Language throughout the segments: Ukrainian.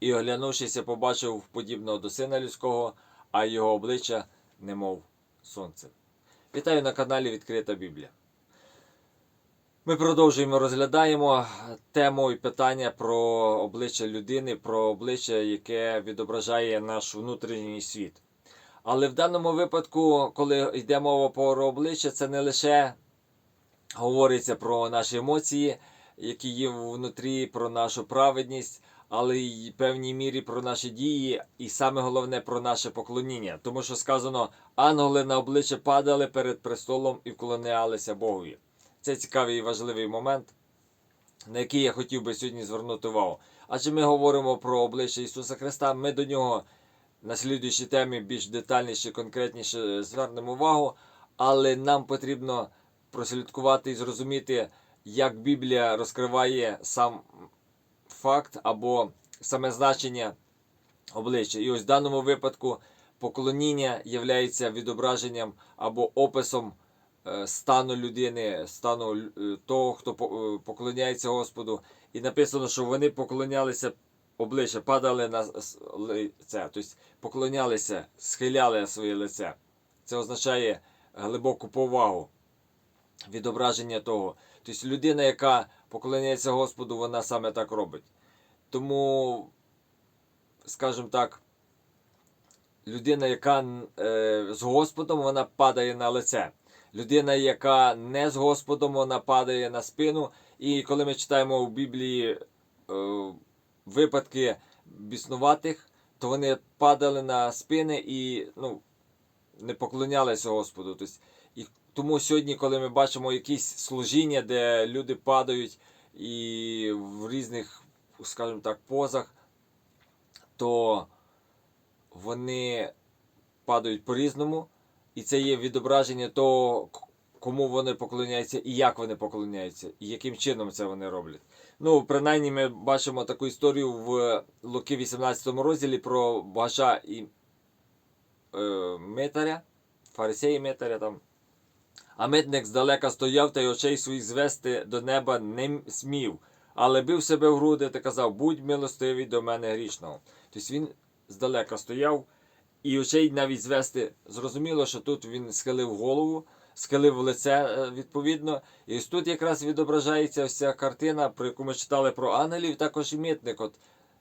і, оглянувшися, побачив подібного до сина людського, а його обличчя немов сонце. Вітаю на каналі Відкрита Біблія. Ми продовжуємо розглядаємо тему і питання про обличчя людини, про обличчя, яке відображає наш внутрішній світ. Але в даному випадку, коли йде мова про обличчя, це не лише говориться про наші емоції, які є внутрі, про нашу праведність, але й певній мірі про наші дії, і саме головне про наше поклоніння. Тому що сказано, ангели на обличчя падали перед престолом і вклонялися Богові. Це цікавий і важливий момент, на який я хотів би сьогодні звернути увагу. Адже ми говоримо про обличчя Ісуса Христа, ми до нього на слідуючій темі більш детальніше, конкретніше звернемо увагу, але нам потрібно прослідкувати і зрозуміти, як Біблія розкриває сам факт або саме значення обличчя. І ось в даному випадку поклоніння є відображенням або описом е, стану людини, стану е, того, хто е, поклоняється Господу. І написано, що вони поклонялися обличчя, падали на лице, тобто поклонялися, схиляли своє лице. Це означає глибоку повагу, відображення того. Тобто людина, яка поклоняється Господу, вона саме так робить. Тому, скажімо так, людина, яка е, з Господом, вона падає на лице. Людина, яка не з Господом, вона падає на спину. І коли ми читаємо в Біблії е, випадки біснуватих, то вони падали на спини і ну, не поклонялися Господу. Тобто, тому сьогодні, коли ми бачимо якісь служіння, де люди падають і в різних, скажімо так, позах, то вони падають по-різному, і це є відображення того, кому вони поклоняються і як вони поклоняються, і яким чином це вони роблять. Ну, принаймні, ми бачимо таку історію в Луки 18 розділі про багача і е, митаря, фарисеї митаря там. А митник здалека стояв та й очей своїх звести до неба не смів, але бив себе в груди та казав: Будь милостивий до мене грішного. Тобто він здалека стояв і очей навіть звести. Зрозуміло, що тут він схилив голову, схилив лице е, відповідно. І ось тут якраз відображається вся картина, про яку ми читали про ангелів, також і митник. От,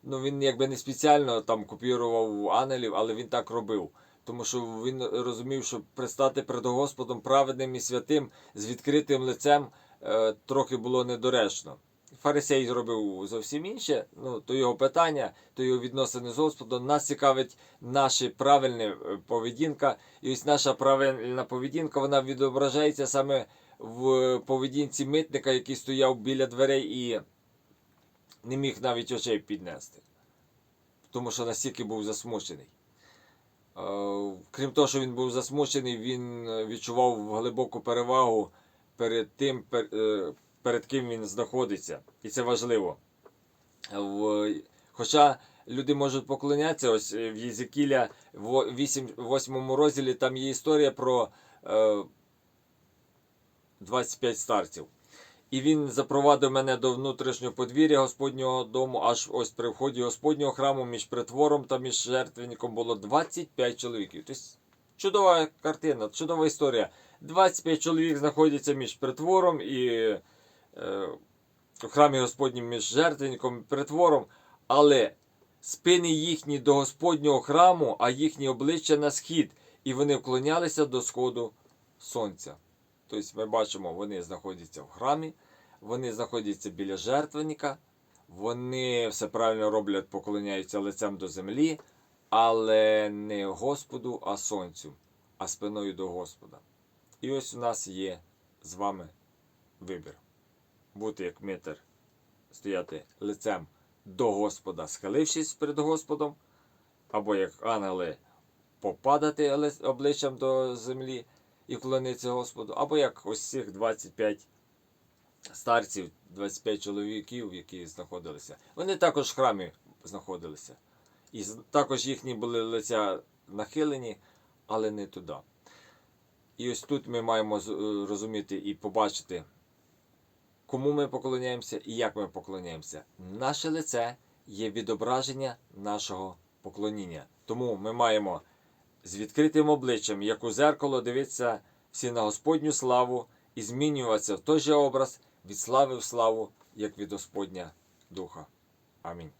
ну, він якби не спеціально там копірував ангелів, але він так робив. Тому що він розумів, що пристати перед Господом праведним і святим з відкритим лицем е, трохи було недоречно. Фарисей зробив зовсім інше, ну, то його питання, то його відносини з Господом. Нас цікавить наша правильна е, поведінка. І ось наша правильна поведінка вона відображається саме в поведінці митника, який стояв біля дверей і не міг навіть очей піднести. Тому що настільки був засмучений. Е, Крім того, що він був засмучений, він е, відчував глибоку перевагу перед тим, е, перед ким він знаходиться. І це важливо. Хоча люди можуть поклонятися, ось в Єзекіля в 8, 8 розділі там є історія про е, 25 старців. І він запровадив мене до внутрішнього подвір'я Господнього дому, аж ось при вході Господнього храму між притвором та між жертвенником було 25 чоловіків. Тобто чудова картина, чудова історія. 25 чоловік знаходяться між притвором і е, в храмі Господнім між жертвенником і притвором, але спини їхні до Господнього храму, а їхні обличчя на схід, і вони вклонялися до сходу сонця. Тобто ми бачимо, вони знаходяться в храмі, вони знаходяться біля жертвенника, вони все правильно роблять, поклоняються лицем до землі, але не Господу, а сонцю, а спиною до Господа. І ось у нас є з вами вибір. Бути як митер, стояти лицем до Господа, схилившись перед Господом, або як ангели попадати обличчям до землі і вклонитися Господу, або як ось цих 25 старців, 25 чоловіків, які знаходилися. Вони також в храмі знаходилися. І також їхні були лиця нахилені, але не туди. І ось тут ми маємо е, розуміти і побачити, кому ми поклоняємося і як ми поклоняємося. Наше лице є відображення нашого поклоніння. Тому ми маємо з відкритим обличчям, як у зеркало, дивиться всі на Господню славу і змінюватися в той же образ від слави в славу, як від Господня Духа. Амінь.